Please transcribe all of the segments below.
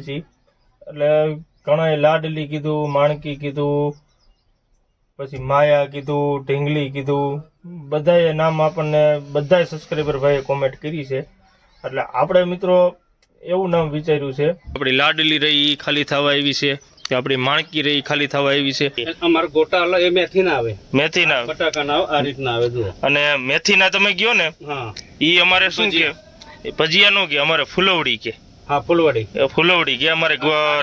Comment એટલે ઘણાએ લાડલી કીધું માણકી કીધું પછી માયા કીધું ઢીંગલી કીધું. બધાએ નામ આપણને બધાએ સબસ્ક્રાઈબર ભાઈએ કોમેન્ટ કરી છે. એટલે આપણે મિત્રો એવું નામ વિચાર્યું છે. આપણી લાડલી રહી ખાલી થવા આવી છે. કે આપણી માણકી રહી ખાલી થવા આવી છે. અમારે ગોટા એ મેથી ના આવે. મેથીના બટાકા ના આ રીતના આવે અને મેથીના તમે ગયો ને? હા. ઈ અમારે શું કે? ભજીયા નો કે? અમારે ફુલવડી કે? હા ફૂલવાડી. ફુલવડી કે અમારે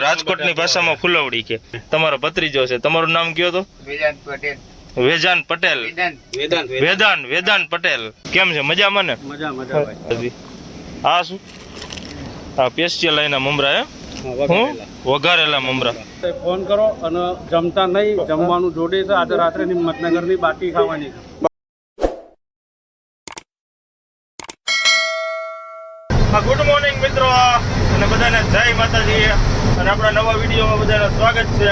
રાજકોટની ભાષામાં ફુલવડી કે. તમારો ભત્રીજો છે. તમારું નામ કયો તો? વેજાન પટેલ. વેદાંત. વેદાન વેદાન પટેલ. કેમ છે? મજામાં ને? મજા મજા હા શું? હા પેસ્ટિયલ લઈને મમરા હે? હા, વઘારેલા. મુમરા. ફોન કરો અને જમતા નહીં જમવાનું જોડે છે. આજે રાત્રે ની મતનગરની બાટી ખાવાની છે હા ગુડ મોર્નિંગ મિત્રો. અને બધાને જય માતાજી. અને આપણા નવા વિડીયોમાં બધાને સ્વાગત છે.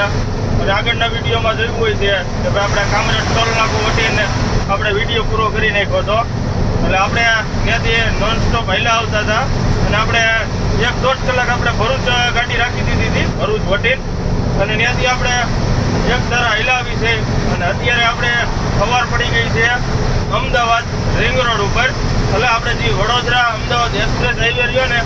અને આગળના વિડીયોમાં જોયું હોય છે કે ભાઈ આપણે કામરેજ ટોલ નાખો વટીને આપણે વીડિયો પૂરો કરી નાખ્યો હતો. એટલે આપણે ત્યાંથી નોન સ્ટોપ હાલ્યા આવતા હતા. અને આપણે એક દોઢ કલાક આપણે ભરૂચ ગાડી રાખી દીધી હતી, ભરૂચ વટીન. અને ત્યાંથી આપણે એક ધારા હલાવી છે. અને અત્યારે આપણે સવાર પડી ગઈ છે અમદાવાદ રિંગ રોડ ઉપર. એટલે આપણે જે વડોદરા, અમદાવાદ એક્સપ્રેસ હાઈવે રહ્યો ને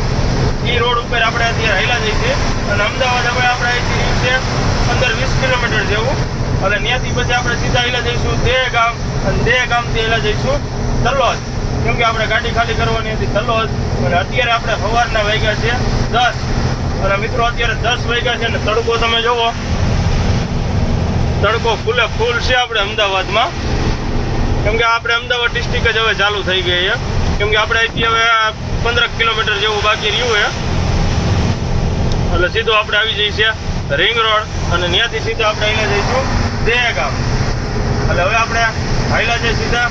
એ રોડ ઉપર આપણે અત્યારે હાલ્યા જઈએ છીએ. અને અમદાવાદ હવે આપણે અહીંથી રહ્યું પંદર વીસ કિલોમીટર જેવું. એટલે ત્યાંથી પછી આપણે સીધા હાલ્યા જઈશું દેહ ગામ. અને દેહ ગામથી હાલ્યા જઈશું તલોદ. કેમ કે આપણે ગાડી ખાલી કરવાની હતી તલોદ. અને અત્યારે આપણે સવારના વાગ્યા છે દસ. અને મિત્રો, અત્યારે દસ વાગ્યા છે અને તડકો તમે જુઓ તડકો ફૂલે ફૂલ છે આપણે અમદાવાદમાં. કેમ કે આપણે અમદાવાદ ડિસ્ટ્રિક્ટ જ હવે ચાલુ થઈ ગઈ છે. કેમ કે આપણે અહીંથી હવે પંદર કિલોમીટર જેવું બાકી રહ્યું છે. એટલે સીધું આપણે આવી છીએ રિંગ રોડ અને ત્યાંથી સીધા આપણે અહીંયા જઈશું દેહ ગામ એટલે હવે આપણે હાઈલા છે સીધા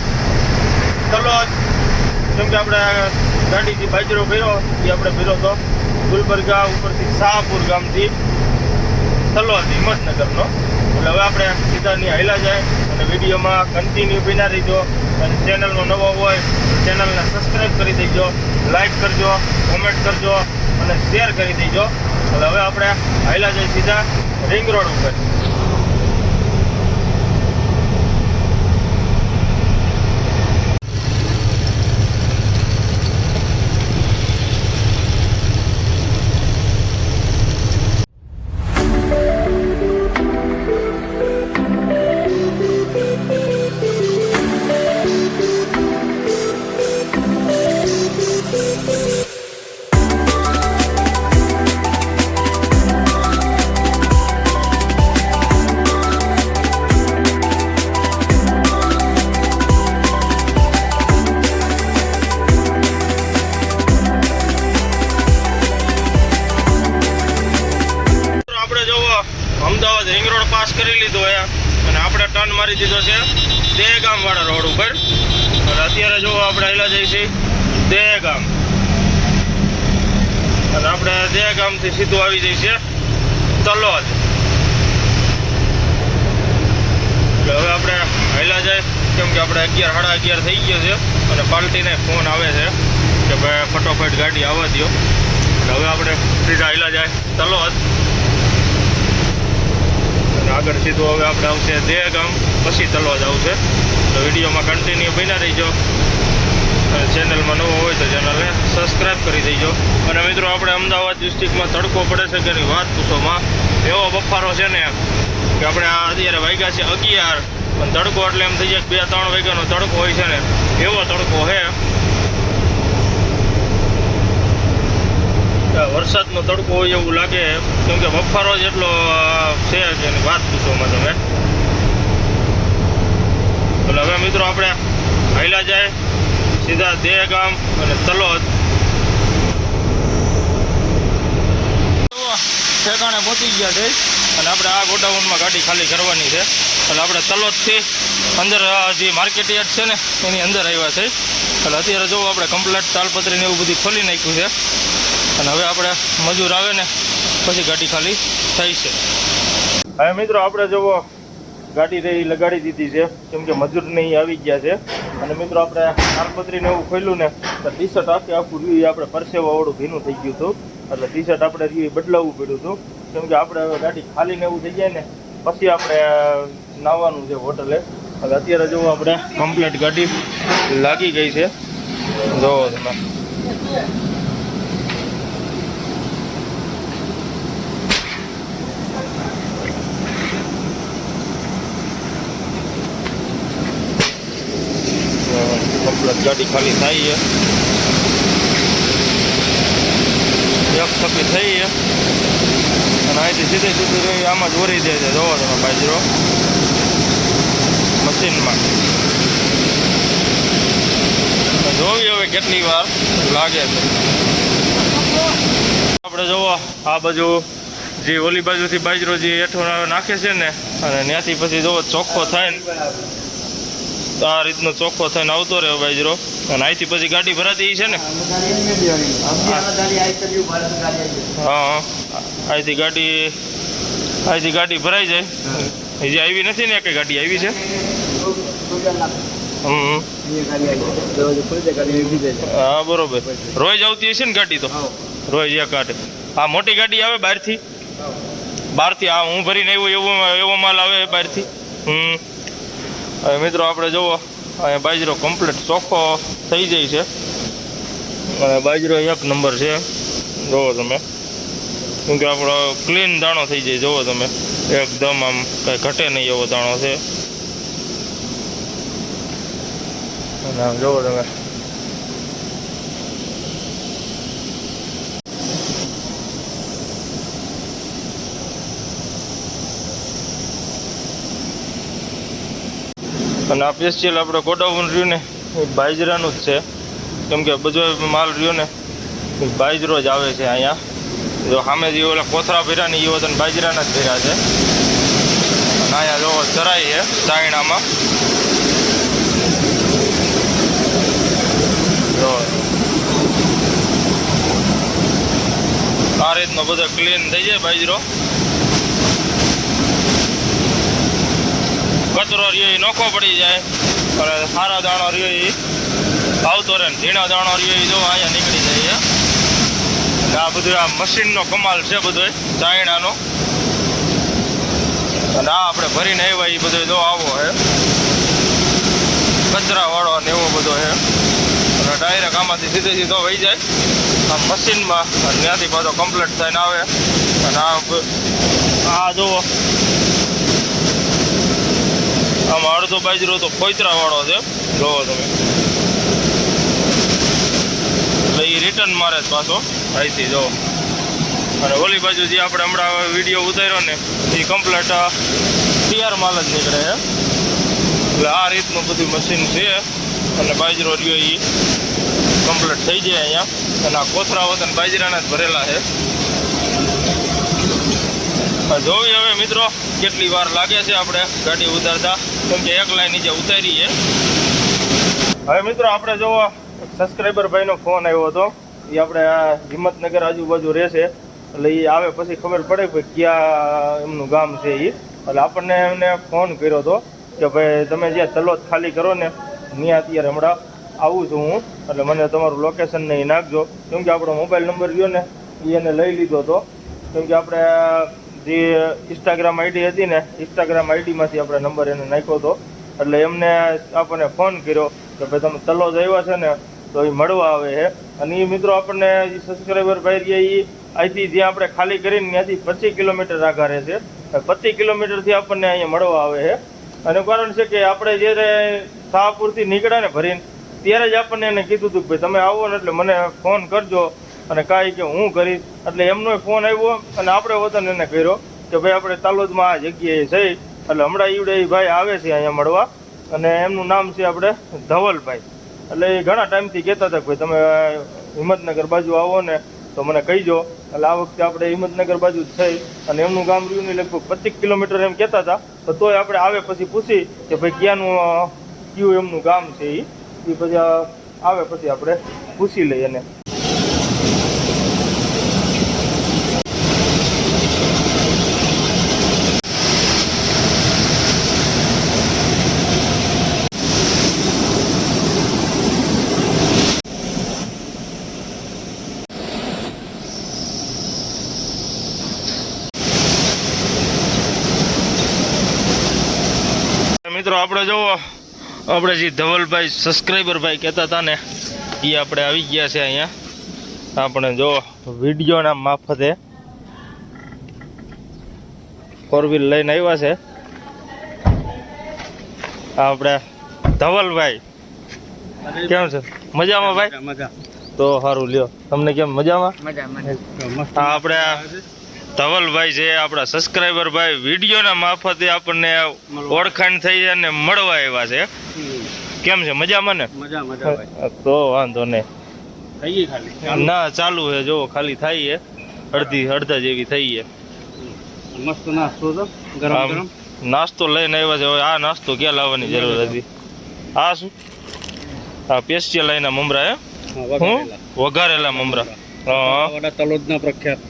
તલોદ. કેમ કે આપણે ગાડીથી બાજરો ફેરો એ આપણે ફેરો તો ગુલબર્ગા ઉપરથી શાહપુર ગામથી તલોદ હિંમતનગરનો એટલે હવે આપણે સીધા ની હાઈલા જાય અને વિડીયોમાં કન્ટિન્યુ બિના રહીજો. અને ચેનલનો નવો હોય, ચેનલને સબસ્ક્રાઈબ કરી દેજો લાઈક કરજો કોમેન્ટ કરજો અને શેર કરી દેજો. એટલે હવે આપણે હાઈલા જઈ સીધા રિંગ રોડ ઉપર. દેગામથી સીધું આવી છીએ તલોદ એટલે હવે આપણે હેલા જાય. કેમ કે આપણે અગિયાર, સાડા અગિયાર થઈ ગયો છે અને પાલટીને ફોન આવે છે કે ભાઈ ફટોફટ ગાડી આવવા દો એટલે હવે આપણે સીધા હેલા જાય. તલોદ અને આગળ સીધું હવે આપણે આવશે દેહ ગામ પછી તલવાજ આવશે. તો વિડીયોમાં કન્ટિન્યુ બન્યા રહીજો. અને ચેનલમાં નવો હોય તો ચેનલને સબસ્ક્રાઈબ કરી દેજો. અને મિત્રો, આપણે અમદાવાદ ડિસ્ટ્રિક્ટમાં તડકો પડે છે કે એની વાત પૂછોમાં એવો બફારો છે ને કે આપણે આ અત્યારે વાગ્યા છે અગિયાર. પણ તડકો એટલે એમ થઈ જાય બે ત્રણ વાગ્યાનો તડકો હોય છે ને, એવો તડકો છે વરસાદનો તડકો હોય એવું લાગે કેમ કે બફારો જ એટલો છે કે એની વાત પૂછોમાં તમે. એટલે હવે મિત્રો, આપણે પહેલાં જાય. સીધા દેહ ગામ અને તલોદ. ઠેકાણે પહોંચી ગયા છે. અને આપણે આ ગોડાઉનમાં ગાડી ખાલી કરવાની છે. એટલે આપણે તલોદથી અંદર જે માર્કેટ યાર્ડ છે ને, એની અંદર આવ્યા છે. એટલે અત્યારે જો આપણે કમ્પ્લેટ તાલપત્રીને એવું બધું ખોલી નાખ્યું છે. અને હવે આપણે મજૂર આવે ને, પછી ગાડી ખાલી થઈ છે. હવે મિત્રો, આપણે જોવો ગાડી રહી, લગાડી દીધી છે. કેમ કે મજૂર નહીં આવી ગયા છે. અને મિત્રો આપણે તાલપત્રીને એવું ખોલ્યું ને, તો ટી શર્ટ આખે આખું રહ્યું આપણે પરસેવા વાળું ભીનું થઈ ગયું હતું. એટલે ટી શર્ટ આપણે ઈ બદલાવવું પડ્યું હતું. કેમ કે આપણે હવે ગાડી ખાલી ને એવું થઈ જાય ને, પછી આપણે નાવાનું છે હોટલે. હવે અત્યારે જો આપણે કમ્પ્લીટ ગાડી લાગી ગઈ છે. જોવો તમે કમ્પ્લીટ ગાડી ખાલી થાય છે. એક થકી થઈ છે. અને અહીંથી સીધે સીધું રહી આમાં જ ઓરી દે છે. જોવો તમે બાજરો મશીનમાં. જોવી હવે કેટલી વાર લાગે છે. આપણે જોવો, આ બાજુ જે ઓલી બાજુથી બાજરો જે હેઠો નાખે છે ને, અને ત્યાંથી પછી જોવો, ચોખ્ખો થાય ને. તો આ રીતનો ચોખ્ખો થઈને આવતો રહ્યો બાજરો. અને અહીંથી પછી ગાડી ભરાતી છે ને. હા અહીંથી ગાડી અહીંથી ગાડી ભરાઈ જાય. હજી આવી નથી ને કઈ ગાડી, આવી છે? હમ હા, બરોબર. રોજ આવતી હશે ને ગાડી તો? રોજ એક કાઢે આ મોટી ગાડી આવે બહારથી બહારથી આ હું ભરીને આવ્યો, એવો એવો માલ આવે બહારથી હમ. હવે મિત્રો આપણે જુઓ અહીંયા બાજરો કમ્પ્લીટ ચોખ્ખો થઈ જાય છે. અને બાજરો એક નંબર છે. જુઓ તમે. કેમ કે આપણો ક્લીન દાણો થઈ જાય, જુઓ તમે. એકદમ આમ કાંઈ ઘટે નહીં એવો દાણો છે. અને આમ જુઓ તમે. અને આ પેસ્ટિયલ આપણે ગોડાઉન રહ્યું ને, એ બાજરાનું જ છે. કેમ કે બધો માલ રહ્યો ને, એ બાજરો જ આવે છે અહીંયા. જો સામે જે ઓલા કોથરા ભર્યા ને એ વતન બાજરાના જ ભર્યા છે. અને અહીંયા જો ચરાઈ છે, ચાયણામાં. આ રીતનો બધો ક્લીન થઈ જાય બાજરો. કચરો રહ્યો એ નોખો પડી જાય. અને સારા દાણો રહ્યો એ આવતો રહે ઝીણા દાણો રહ્યો એ જો અહીંયા નીકળી જાય અને આ બધું આ મશીનનો કમાલ છે બધો ચાયણાનો. અને આ આપણે ભરીને આવ્યા એ બધો જો આવો છે કચરાવાળો ને એવો બધો છે અને ડાયરેક્ટ આમાંથી સીધે સીધો વહી જાય. આ મશીનમાં અને ત્યાંથી પાછો કમ્પ્લીટ થઈને આવે. અને આ આ જુઓ. આમાં અડધો બાજરો તો ખોતરા વાળો છે. જોવો તમે. એટલે એ રિટર્ન મારે જ પાછો. અહીંથી જોવો. અને ઓલી બાજુ જે આપણે હમણાં વીડિયો ઉતાર્યો ને એ કમ્પ્લેટ તૈયાર માલ જ નીકળે છે. એટલે આ રીતનું બધું મશીન છે. અને બાજરો રહ્યો એ કમ્પ્લીટ થઈ જાય અહીંયા. અને આ કોથરા વતન બાજરાના જ ભરેલા છે. જોવી હવે મિત્રો કેટલી વાર લાગે છે આપણે ગાડી ઉતારતા. કેમ કે એક લાઈન નીચે ઉતારી છે. હવે મિત્રો આપણે જોવો સબસ્ક્રાઈબર ભાઈનો ફોન આવ્યો હતો. એ આપણે હિંમતનગર આજુબાજુ રહેશે એટલે એ આવે પછી ખબર પડે કે ક્યાં એમનું ગામ છે એ એટલે આપણને એમને ફોન કર્યો હતો કે ભાઈ તમે જ્યાં તલોદ ખાલી કરો ને ત્યાં અત્યારે હમણાં આવું છું હું. એટલે મને તમારું લોકેશન ને નાખજો. કેમ કે આપણો મોબાઈલ નંબર રહ્યો ને એને લઈ લીધો હતો કેમ કે આપણે જે ઇન્સ્ટાગ્રામ આઈડી હતી ને ઇન્સ્ટાગ્રામ આઈડીમાંથી આપણે નંબર એને નાખ્યો હતો. એટલે એમને આપણને ફોન કર્યો કે ભાઈ તમે તલોદ આવ્યા છે ને, તો એ મળવા આવે છે. અને એ મિત્રો આપણને સબસ્ક્રાઈબર ભાઈ રહ્યા એ અહીંથી જ્યાં આપણે ખાલી કરીને ત્યાંથી પચીસ કિલોમીટર આઘારે છે. પચીસ કિલોમીટરથી આપણને અહીંયા મળવા આવે છે. અને કારણ છે કે આપણે જ્યારે શાહપુરથી નીકળ્યા ને ભરીને ત્યારે જ આપણને એને કીધું હતું કે ભાઈ તમે આવો ને એટલે મને ફોન કરજો. અને કાંઈ કે હું કરીશ. એટલે એમનો ફોન આવ્યો અને આપણે વતન એને કર્યો કે ભાઈ આપણે તાલોદમાં આ જગ્યાએ જઈ. એટલે હમણાં ઈવડે એ ભાઈ આવે છે અહીંયા મળવા. અને એમનું નામ છે આપણે ધવલભાઈ. એટલે એ ઘણા ટાઈમથી કહેતા હતા ભાઈ તમે હિંમતનગર બાજુ આવો ને તો મને કહીજો. એટલે આ વખતે આપણે હિંમતનગર બાજુ થઈ. અને એમનું ગામ રહ્યું ને લગભગ પચીસ કિલોમીટર એમ કહેતા હતા. તો તોય આપણે આવે પછી પૂછી કે ભાઈ ક્યાંનું કયું એમનું ગામ છે એ પછી આવે પછી આપણે પૂછી લઈએ એને મિત્રો આપણે જુઓ આપણે જે ધવલભાઈ સબસ્ક્રાઈબરભાઈ કહેતા હતા ને એ આપણે આવી ગયા છે અહીંયા. આપણે જો વિડીયોના માફતે ફોર વ્હીલ લઈને આવ્યા છે. આપણે ધવલભાઈ કેમ છે? મજામાં ભાઈ? મજા. તો સારું લ્યો. તમને કેમ મજામાં? આપણે ધવલભાઈ છે આપણા સબસ્ક્રાઈબર ભાઈ. વિડીયોના મારફતે આપણને ઓળખાણ થઈ અને મળવા આવ્યા છે. કેમ છે? મજામાં ને? મજા મજા તો વાંધો નહીં. થઈ ખાલી? ના ચાલુ છે. જો ખાલી થાય છે. અડધી અડધા જેવી થઈ છે. મસ્ત નાસ્તો તો ગરમ ગરમ? નાસ્તો લઈને આવ્યા છે. હવે આ નાસ્તો ક્યાં લાવવાની જરૂર હતી? આ શું? આ પેસ્ટિયલ લઈને મમરા હે? વઘારેલા. મમરા. હા. તલોદના પ્રખ્યાત.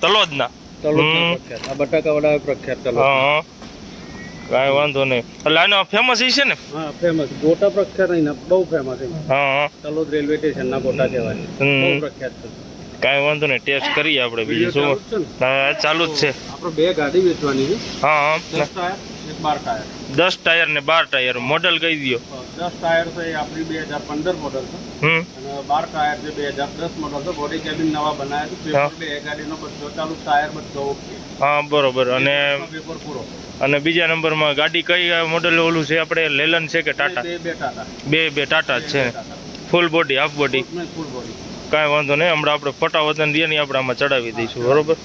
તલોદના તલોદના બટાકા વડા પ્રખ્યાત. તલોદ હા કાંઈ વાંધો નહીં. એટલે આનો ફેમસ ઈ છે ને? હા ફેમસ ગોટા પ્રખ્યાત અહીં બહુ ફેમસ છે હા તલોદ રેલવે સ્ટેશન ના ગોટા કહેવાય. બહુ પ્રખ્યાત છે. કાંઈ વાંધો નહીં ટેસ્ટ કરીએ આપણે બીજું શું. હા ચાલુ જ છે. આપણે બે ગાડી વેચવાની છે. હા હા. બાર ટાયર. દસ ટાયર ને બાર ટાયર મોડલ કહી દો દસ ટાયર છે એ આપણી બે હજાર પંદર મોડલ છે. હમ. અને બાર ટાયર છે બે હજાર દસ મોડલ છે બોડી કેબિન નવા બનાવ્યા છે. પેપર બે ગાડીનો બધો ચાલુ ટાયર બધો ઓકે. હા બરોબર. અને પેપર પૂરો. અને બીજા નંબરમાં ગાડી કઈ મોડલ ઓલું છે આપણે લેલન છે કે ટાટા? બે બે ટાટા. બે બે ટાટા છે. Full body half body full body કાંઈ વાંધો નહીં હમણાં આપણે ફટા વતન દઈએ ને આપણે આમાં ચડાવી દઈશું બરોબર?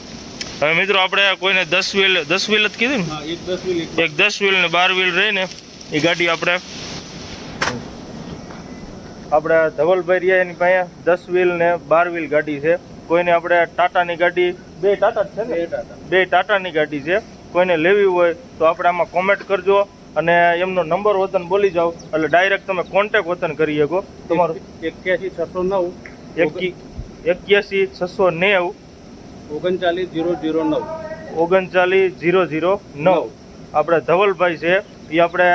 હવે મિત્રો આપણે કોઈને દસ વ્હીલ દસ વ્હીલ જ કીધું એક દસ વ્હીલ ને એક દસ વ્હીલ ને બાર વ્હીલ રહી ને એ ગાડી આપણે આપણે ધવલભાઈ રહ્યા એની પાસે દસ વ્હીલ ને બાર વ્હીલ ગાડી છે. કોઈને આપણે ટાટાની ગાડી બે ટાટા જ છે ને? બે ટાટા. બે ટાટાની ગાડી છે. કોઈને લેવી હોય તો આપણે આમાં કોમેન્ટ કરજો અને એમનો નંબર વતન બોલી જાઓ. એટલે ડાયરેક્ટ તમે કોન્ટેક વતન કરી શકો. તમારો એક્યાસી છસો નવ. એકી એક્યાસી છસો નેવું. ઓગણચાલીસ જીરો જીરો નવ. ઓગણચાલીસ જીરો જીરો નવ. આપણે ધવલભાઈ છે. એ આપણે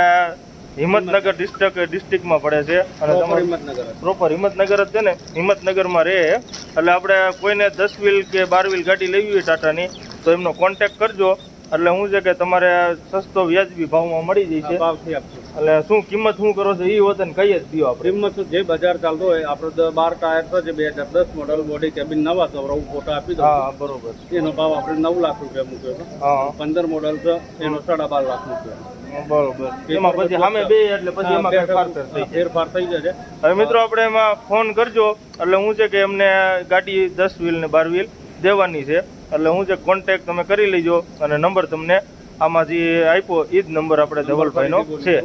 હિંમતનગર ડિસ્ટ્રિક્ટ ડિસ્ટ્રિક્ટમાં પડે છે. અને તમારે પ્રોપર હિંમતનગર જ છે ને? હિંમતનગરમાં રહે. એટલે આપણે કોઈને દસ વ્હીલ કે બાર વ્હીલ ગાડી લેવી હોય ટાટાની તો એમનો કોન્ટેક કરજો. એટલે હું છે કે તમારે સસ્તો વ્યાજબી ભાવમાં મળી જાય છે. એટલે શું કિંમત શું કરો છો? એ વતન કહીએ જ દો આપણે. કિંમત જે બજાર ચાલતો હોય આપણે બાર ટાયર છે જે બે હજાર દસ મોડલ બોડી કેબિન નવા છે. હું ફોટો આપી દઉં હા બરોબર. એનો ભાવ આપણે નવ લાખ રૂપિયા મૂક્યો છે. હા. પંદર મોડલ છે એનો સાડા બાર લાખ મૂક્યો બરોબર. એમાં પછી સામે બે એટલે પછી એમાં કઈ થઈ ફેરફાર થઈ જશે. હવે મિત્રો આપણે એમાં ફોન કરજો. એટલે હું છે કે એમને ગાડી દસ વ્હીલ ને બાર વ્હીલ દેવાની છે. એટલે હું છે કોન્ટેક્ટ તમે કરી લેજો. અને નંબર તમને આમાં જે આપ્યો એ જ નંબર આપણે ધવલભાઈનો છે.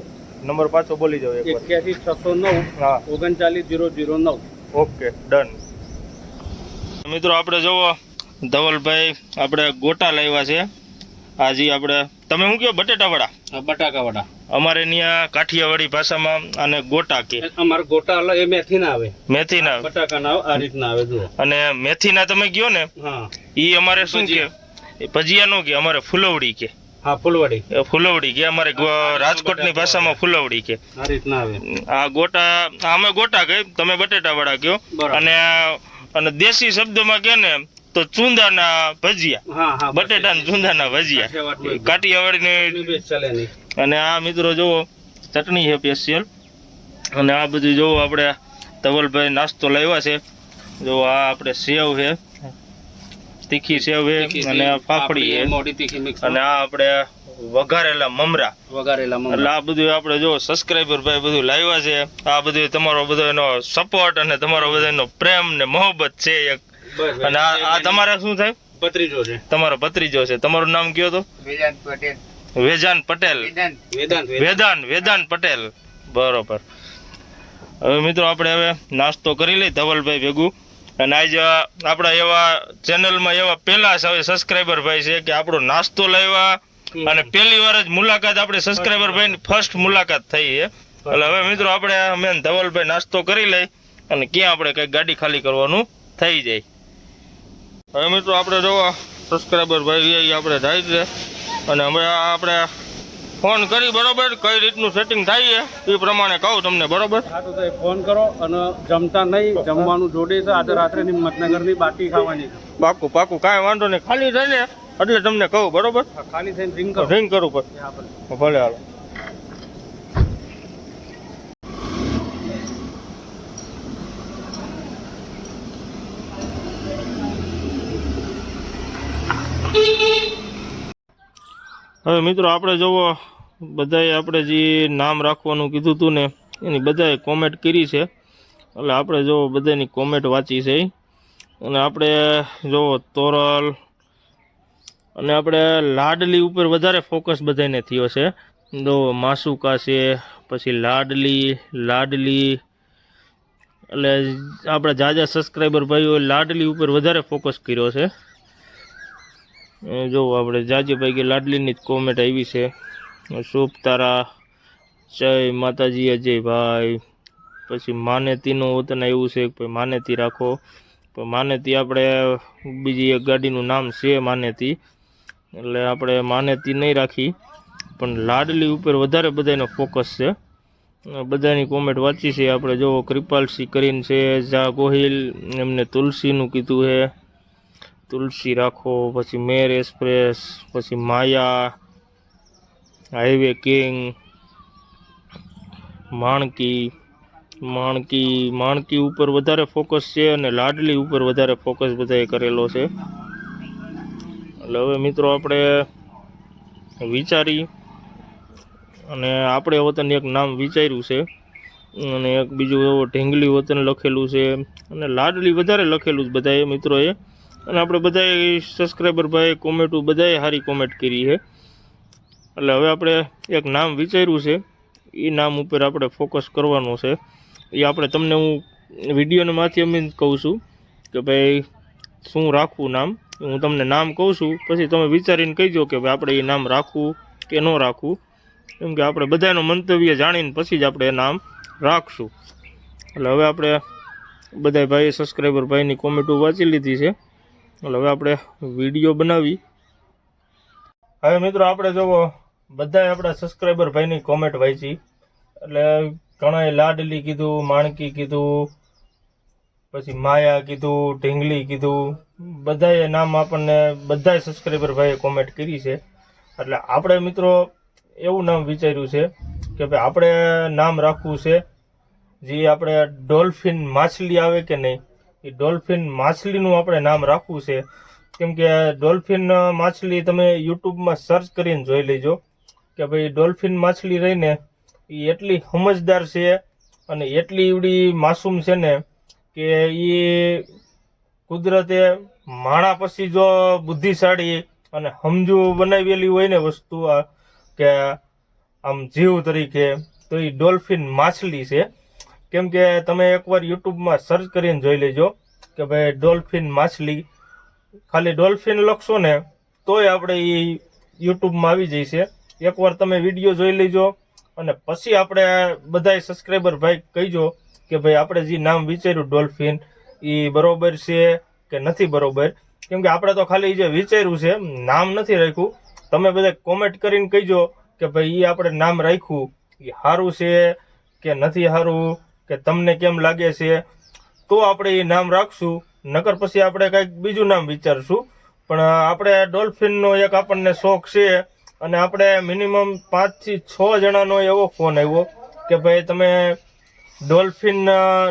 નંબર પાછો બોલી જાવ એક્યાસી છસો નવ હા. ઓગણચાલીસ જીરો જીરો નવ. Okay done. મિત્રો આપણે જોવો ધવલભાઈ આપણે ગોટા લાવ્યા છે. આજે જે આપણે તમે શું કહો બટેટા વડા બટાકા વડા અમારે ત્યાં કાઠિયાવાડી ભાષામાં આને ગોટા કે. અમારે ગોટા એ મેથી ના આવે. મેથીના બટાકા ના આ રીતના આવે જુઓ. અને મેથીના તમે કયો ને હા. ઈ અમારે શું કે? ભજીયા નો કે અમારે ફુલવડી કે. હા ફૂલવાડી. કે અમારે રાજકોટની ભાષામાં ફૂલવડી કે. આ રીતના આવે. આ ગોટા અમે ગોટા કહે તમે બટેટા વડા કયો અને અને દેશી શબ્દમાં કે ને તો ચૂંદાના ભજીયા. બટેટા ને ચૂંદાના ભજીયા. કાટિયાવાડી નહીં. અને આ મિત્રો જુઓ ચટણી છે સ્પેશિયલ અને આ બધું જુઓ આપણે ધવલભાઈ નાસ્તો લાવ્યા છે. જો આ આપણે સેવ છે. તીખી સેવ છે. અને આ ફાફડી મોટી તીખી મિક્સ અને આ આપણે વઘારેલા મમરા. વઘારેલા એટલે આ બધું આપણે જો સબસ્ક્રાઈબર ભાઈ બધું લાવ્યા છે. આ બધું તમારો બધો એનો સપોર્ટ અને તમારો બધો એનો પ્રેમ ને મોહબ્બત છે એક. અને આ આ તમારે શું થાય ભત્રીજો છે. તમારો ભત્રીજો છે. તમારું નામ કયો તો? વેદાંત પટેલ. વેજાન પટેલ. વેદાંત. વેદાંત વેદાંત પટેલ. બરોબર. હવે મિત્રો આપણે હવે નાસ્તો કરી લઈ ધવલભાઈ ભેગું. અને આજ આપણા એવા ચેનલમાં એવા પહેલા હવે સબસ્ક્રાઈબર ભાઈ છે કે આપણો નાસ્તો લાવ્યા અને પહેલી વાર જ મુલાકાત આપણે સબસ્ક્રાઈબર ભાઈ ફર્સ્ટ મુલાકાત થઈ છે. એટલે હવે મિત્રો આપણે મેન ધવલભાઈ નાસ્તો કરી લઈ અને ક્યાં આપણે કંઈક ગાડી ખાલી કરવાનું થઈ જાય. હવે મિત્રો આપણે જોવા સબસ્ક્રાઈબર ભાઈ આપણે જાય છે. અને હવે આપણે ફોન કરી બરોબર કઈ રીતનું સેટિંગ થાય છે એ પ્રમાણે કહું તમને બરોબર? હા તો તમે ફોન કરો અને જમતા નહીં જમવાનું જોડે છે આજે રાત્રે હિંમતનગરની બાટી ખાવાની પાકું પાકું કાંઈ વાંધો નહીં ખાલી થઈને એટલે તમને કહું બરોબર? ખાલી થઈને ડ્રિંક કરો. રિંગ કરું ભલે હાલો. હવે મિત્રો આપણે જુઓ, બધાએ આપણે જે નામ રાખવાનું કીધું હતું ને, એની બધાએ કોમેન્ટ કરી છે. એટલે આપણે જો બધાની કોમેન્ટ વાંચી છે. અને આપણે જો તોરલ અને આપણે લાડલી ઉપર વધારે ફોકસ બધાને થયો છે. જો માસુકા છે, પછી લાડલી લાડલી. એટલે આપણા જાજા સબસ્ક્રાઈબર ભાઈઓ લાડલી ઉપર વધારે ફોકસ કર્યો છે. જો આપણે જાજીભાઈ કે લાડલીની જ કોમેન્ટ આવી છે. શુભ તારા, જય માતાજી અજયભાઈ પછી માનેતીનું વતન એવું છે કે માનેતી રાખો. તો માનેતી આપણે બીજી એક ગાડીનું નામ છે માનેતી એટલે આપણે માનેતી નહીં રાખી. પણ લાડલી ઉપર વધારે બધાનો ફોકસ છે. બધાની કોમેન્ટ વાંચી છે. આપણે જો કૃપાલસિંહ કરીને છે જા ગોહિલ, એમને તુલસીનું કીધું છે. તુલસી રાખો, પછી મેર એક્સપ્રેસ, પછી માયા, હાઈવે કિંગ, માણકી માણકી માણકી ઉપર વધારે ફોકસ છે અને લાડલી ઉપર વધારે ફોકસ બધાએ કરેલો છે. એટલે હવે મિત્રો આપણે વિચારી અને આપણે વતન એક નામ વિચાર્યું છે અને એક બીજું એવો ઢીંગલી વતન લખેલું છે અને લાડલી વધારે લખેલું છે બધાએ, મિત્રોએ. અને આપણે બધાએ સબસ્ક્રાઈબર ભાઈ, કોમેન્ટો બધાએ સારી કોમેન્ટ કરી છે. એટલે હવે આપણે એક નામ વિચાર્યું છે. એ નામ ઉપર આપણે ફોકસ કરવાનું છે. એ આપણે તમને હું વિડીયોના માધ્યમે કહું છું કે ભાઈ, શું રાખવું નામ? હું તમને નામ કહું છું, પછી તમે વિચારીને કહીજો કે ભાઈ આપણે એ નામ રાખવું કે ન રાખવું. કેમ કે આપણે બધાનું મંતવ્ય જાણીને પછી જ આપણે એ નામ રાખશું. એટલે હવે આપણે બધા ભાઈ સબસ્ક્રાઈબર ભાઈની કોમેન્ટો વાંચી લીધી છે. એટલે હવે આપણે વીડિયો બનાવી. હવે મિત્રો આપણે જોવો બધા આપણા સબસ્ક્રાઈબર ભાઈની કોમેન્ટ વાંચી. એટલે ઘણાએ લાડલી કીધું, માણકી કીધું, પછી માયા કીધું, ઢીંગલી કીધું બધાએ નામ આપણને બધાએ સબસ્ક્રાઈબર ભાઈએ કોમેન્ટ કરી છે. એટલે આપણે મિત્રો એવું નામ વિચાર્યું છે કે ભાઈ આપણે નામ રાખવું છે, જે આપણે ડોલ્ફિન માછલી આવે કે નહીં? એ ડોલ્ફિન માછલીનું આપણે નામ રાખવું છે. કેમ કે ડોલ્ફિન માછલી તમે યુટ્યુબમાં સર્ચ કરીને જોઈ લેજો કે ભાઈ ડોલ્ફિન માછલી રહીને એ એટલી સમજદાર છે અને એટલી એવડી માસૂમ છે ને કે એ કુદરતે માણા પછી જો બુદ્ધિશાળી અને સમજુ બનાવેલી હોય ને વસ્તુ આ કે આમ જીવ તરીકે તો એ ડોલ્ફિન માછલી છે. કેમ કે તમે એકવાર યુટ્યુબમાં સર્ચ કરીને જોઈ લેજો કે ભાઈ ડોલ્ફિન માછલી. ખાલી ડોલ્ફિન લખશો ને તોય આપણે એ યુટ્યુબમાં આવી જશે એકવાર તમે વીડિયો જોઈ લેજો અને પછી આપણે બધાય સબસ્ક્રાઈબર ભાઈ કહીજો કે ભાઈ આપણે જે નામ વિચાર્યું ડોલ્ફિન એ બરોબર છે કે નથી બરોબર? કેમ કે આપણે તો ખાલી જે વિચાર્યું છે, નામ નથી રાખ્યું. તમે બધા કોમેન્ટ કરીને કહીજો કે ભાઈ એ આપણે નામ રાખ્યું. એ સારું છે કે નથી સારું કે તમને કેમ લાગે છે? તો આપણે એ નામ રાખશું. નકર પછી આપણે કંઈક બીજું નામ વિચારશું. પણ આપણે ડોલ્ફિનનો એક આપણને શોખ છે અને આપણે મિનિમમ પાંચથી છ જણાનો એવો ફોન આવ્યો કે ભાઈ, તમે ડોલ્ફિન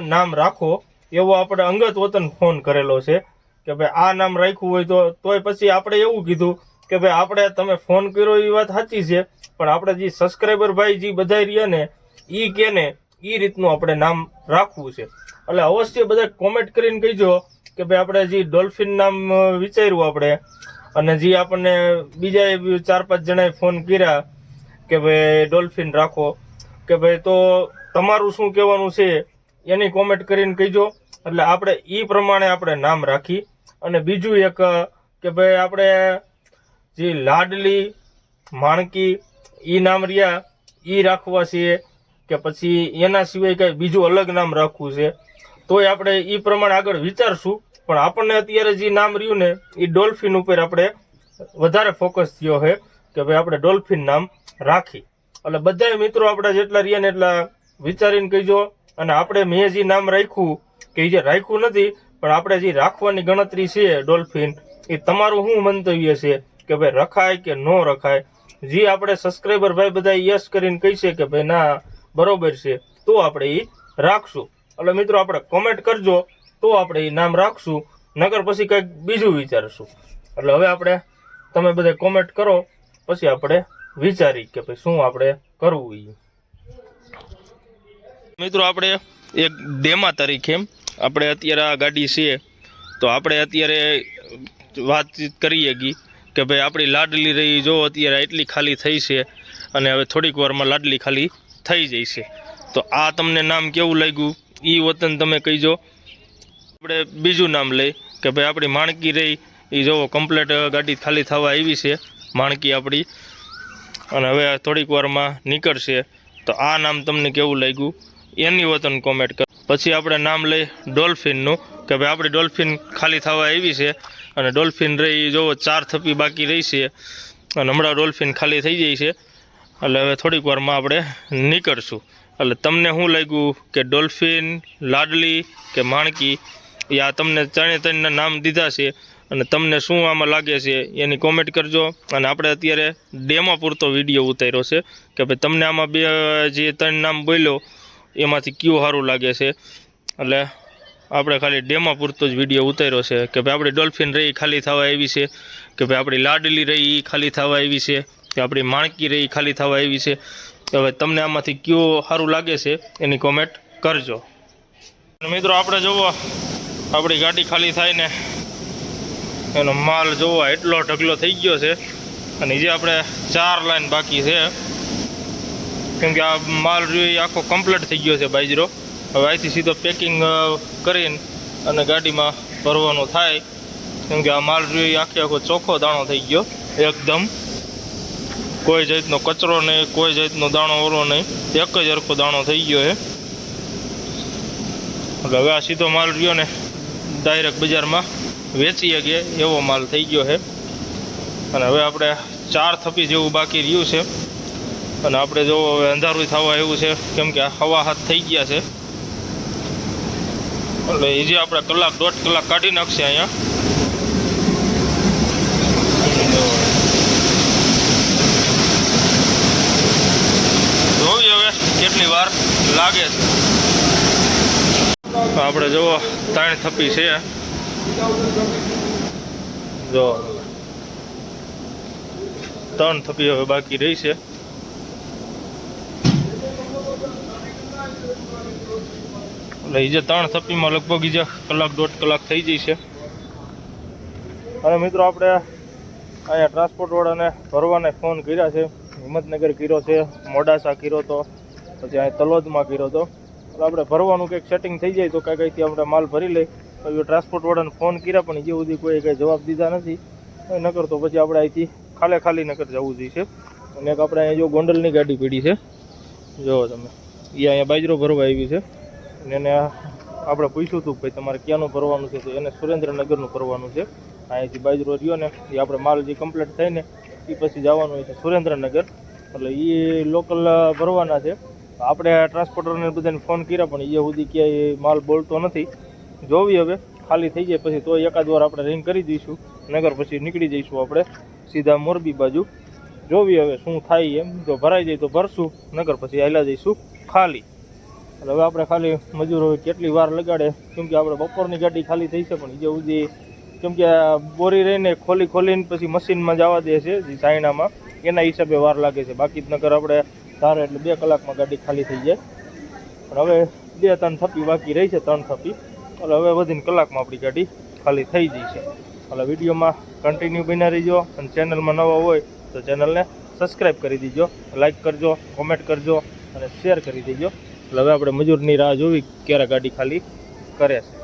નામ રાખો. એવો આપણે અંગત વતન ફોન કરેલો છે કે ભાઈ, આ નામ રાખ્યું હોય તો, તોય પછી આપણે એવું કીધું કે ભાઈ, આપણે તમે ફોન કર્યો એ વાત સાચી છે, પણ આપણે જે સબસ્ક્રાઈબર ભાઈ જે બધા રહ્યા ને એ કે ને એ રીતનું આપણે નામ રાખવું છે. એટલે અવશ્ય બધા કોમેન્ટ કરીને કહીજો કે ભાઈ આપણે જે ડોલ્ફિન નામ વિચાર્યું આપણે, અને જે આપણને બીજા ચાર પાંચ જણાએ ફોન કર્યા કે ભાઈ ડોલ્ફિન રાખો, કે ભાઈ તો તમારું શું કહેવાનું છે એની કોમેન્ટ કરીને કહીજો. એટલે આપણે એ પ્રમાણે આપણે નામ રાખી, અને બીજું એક કે ભાઈ આપણે જે લાડલી, માણકી એ નામ રહ્યા એ રાખવા છે કે પછી એના સિવાય કાંઈ બીજું અલગ નામ રાખવું છે. તોય આપણે એ પ્રમાણે આગળ વિચારશું. પણ આપણને અત્યારે જે નામ રહ્યું ને એ ડોલ્ફિન ઉપર આપણે વધારે ફોકસ થયો છે કે ભાઈ આપણે ડોલ્ફિન નામ રાખી એટલે બધા મિત્રો આપણે જેટલા રહ્યા ને એટલા વિચારીને કહીજો. અને આપણે મેં જે નામ રાખ્યું, કે જે રાખ્યું નથી, પણ આપણે જે રાખવાની ગણતરી છે ડોલ્ફિન એ તમારું શું મંતવ્ય છે? કે ભાઈ રખાય કે ન રખાય? જે આપણે સબસ્ક્રાઈબર ભાઈ બધા યસ કરીને કહીશે કે ભાઈ ના બરોબર છે. તો આપણે એ રાખશું. એટલે મિત્રો આપણે કોમેન્ટ કરજો. તો આપણે એ નામ રાખશું. નગર પછી કંઈક બીજું વિચારશું. એટલે હવે આપણે તમે બધા કોમેન્ટ કરો. પછી આપણે વિચારી કે ભાઈ શું આપણે કરવું એ મિત્રો આપણે એક ડેમા તરીકે આપણે અત્યારે આ ગાડી છે. તો આપણે અત્યારે વાતચીત કરીએ ગી કે ભાઈ આપણી લાડલી રહી જો અત્યારે એટલી ખાલી થઈ છે. અને હવે થોડીક વારમાં લાડલી ખાલી થઈ જશે તો આ તમને નામ કેવું લાગ્યું? એ વતન તમે કહીજો. આપણે બીજું નામ લઈ કે ભાઈ આપણી માણકી રહી. એ જોવો કમ્પ્લેટ ગાડી ખાલી થવા આવી છે, માણકી આપણી. અને હવે થોડીક વારમાં નીકળશે. તો આ નામ તમને કેવું લાગ્યું? એની વતન કોમેન્ટ કર. પછી આપણે નામ લઈ ડોલ્ફિનનું, કે ભાઈ આપણી ડોલ્ફિન ખાલી થવા આવી છે. અને ડોલ્ફિન રહી જોવો, ચાર થપી બાકી રહી છે. અને હમણાં ડોલ્ફિન ખાલી થઈ જાય છે. એટલે હવે થોડીક વારમાં આપણે નીકળશું. એટલે તમને શું લાગ્યું કે ડોલ્ફિન, લાડલી કે માણકી? એ આ તમને ત્રણે ત્રણના નામ દીધા છે અને તમને શું આમાં લાગે છે એની કોમેન્ટ કરજો. અને આપણે અત્યારે ડેમો પૂરતો વીડિયો ઉતાર્યો છે કે ભાઈ તમને આમાં બે, જે ત્રણ નામ બોલ્યો, એમાંથી કયું સારું લાગે છે? એટલે આપણે ખાલી ડેમો પૂરતો જ વીડિયો ઉતાર્યો છે કે ભાઈ આપણી ડોલ્ફિન રહી ખાલી થવા આવી છે, કે ભાઈ આપણી લાડલી રહી ખાલી થવા આવી છે. કે આપણી માણકી રહી, ખાલી થવા આવી છે. હવે તમને આમાંથી કયો સારું લાગે છે એની કોમેન્ટ કરજો. મિત્રો, આપણે જોવો, આપણી ગાડી ખાલી થાય ને એનો માલ જોવો, એટલો ઢગલો થઈ ગયો છે. અને જે આપણે ચાર લાઈન બાકી છે, કેમ કે આ માલ જોઈએ આખો કમ્પ્લીટ થઈ ગયો છે બાજરો. હવે અહીંથી સીધો પેકિંગ કરીને અને ગાડીમાં ભરવાનો થાય. કેમ કે આ માલ જોઈએ આખે આખો ચોખ્ખો દાણો થઈ ગયો, એકદમ. કોઈ જાતનો કચરો નહીં, કોઈ જાતનો દાણો ઓરો નહીં. એક જ હરખો દાણો થઈ ગયો છે. એટલે હવે આ સીધો માલ રહ્યો ને ડાયરેક્ટ બજારમાં વેચીએ કે એવો માલ થઈ ગયો છે. અને હવે આપણે ચાર થપી જેવું બાકી રહ્યું છે. અને આપણે જો હવે અંધારું થવા એવું છે, કેમ કે હવા હાથ થઈ ગયા છે. એટલે એ જે આપણે કલાક દોઢ કલાક કાઢી નાખશે અહીંયા જોવી કેટલી વાર લાગે છે? આપણે જુઓ, ત્રણ થપ્પી છે. જો ત્રણ થપ્પી હવે બાકી રહી છે. એટલે એ ત્રણ થપ્પીમાં લગભગ જે કલાક દોઢ કલાક થઈ જશે અને મિત્રો આપણે અહીંયા ટ્રાન્સપોર્ટ વાળાને ભરવાને ફોન કર્યા છે. હિંમતનગર કર્યો છે, મોડાસા કર્યો તો. પછી અહીં તલોદમાં કર્યો હતો. એટલે આપણે ભરવાનું કંઈક સેટિંગ થઈ જાય તો કાંઈ અહીંથી આપણે માલ ભરી લઈ પછી ટ્રાન્સપોર્ટવાળાને ફોન કર્યા, પણ જે સુધી કોઈ કંઈ જવાબ દીધા નથી. નકર તો પછી આપણે અહીંથી ખાલે ખાલી નકર જવું જોઈએ. અને એક આપણે અહીંયા જો ગોંડલની ગાડી પડી છે. જુઓ તમે, એ અહીંયા બાજરો ભરવા આવી છે. અને એને આપણે પૂછ્યું હતું ભાઈ તમારે ક્યાંનું ભરવાનું છે, તો એને સુરેન્દ્રનગરનું ભરવાનું છે. અહીંયાથી બાજરો રહ્યો ને, એ આપણે માલ જે કમ્પ્લીટ થાય ને એ પછી જવાનું હોય છે સુરેન્દ્રનગર. એટલે એ લોકલ ભરવાના છે. આપણે ટ્રાન્સપોર્ટરને બધાને ફોન કર્યા, પણ એ સુધી ક્યાંય માલ બોલતો નથી. જોવી હવે, ખાલી થઈ જાય પછી તો એકાદ વાર આપણે રિંગ કરી દઈશું, નગર પછી નીકળી જઈશું આપણે સીધા મોરબી બાજુ. જોવી હવે શું થાય એમ, જો ભરાઈ જાય તો ભરશું, નગર પછી હાલ્યા જઈશું, ખાલી. એટલે હવે આપણે ખાલી મજૂરો કેટલી વાર લગાડે, કેમ કે આપણે બપોરની ગાડી ખાલી થઈ છે, પણ જે સુધી, કેમ કે આ બોરી રહીને ખોલી ખોલીને પછી મશીનમાં જવા દે છે, જે ચાઇનામાં. એના હિસાબે વાર લાગે છે. બાકી જ નકર આપણે ધારે એટલે બે કલાકમાં ગાડી ખાલી થઈ જાય. પણ હવે બે ત્રણ થપી બાકી રહી છે, ત્રણ થપી એટલે હવે વધીને કલાકમાં આપણી ગાડી ખાલી થઈ જાય છે. એટલે વિડીયોમાં કન્ટિન્યુ બન્યા રહીજો અને ચેનલમાં નવા હોય તો ચેનલને સબસ્ક્રાઈબ કરી દીજો લાઈક કરજો કોમેન્ટ કરજો અને શેર કરી દેજો. એટલે હવે આપણે મજૂરની રાહ જોવી ક્યારે ગાડી ખાલી કરે છે.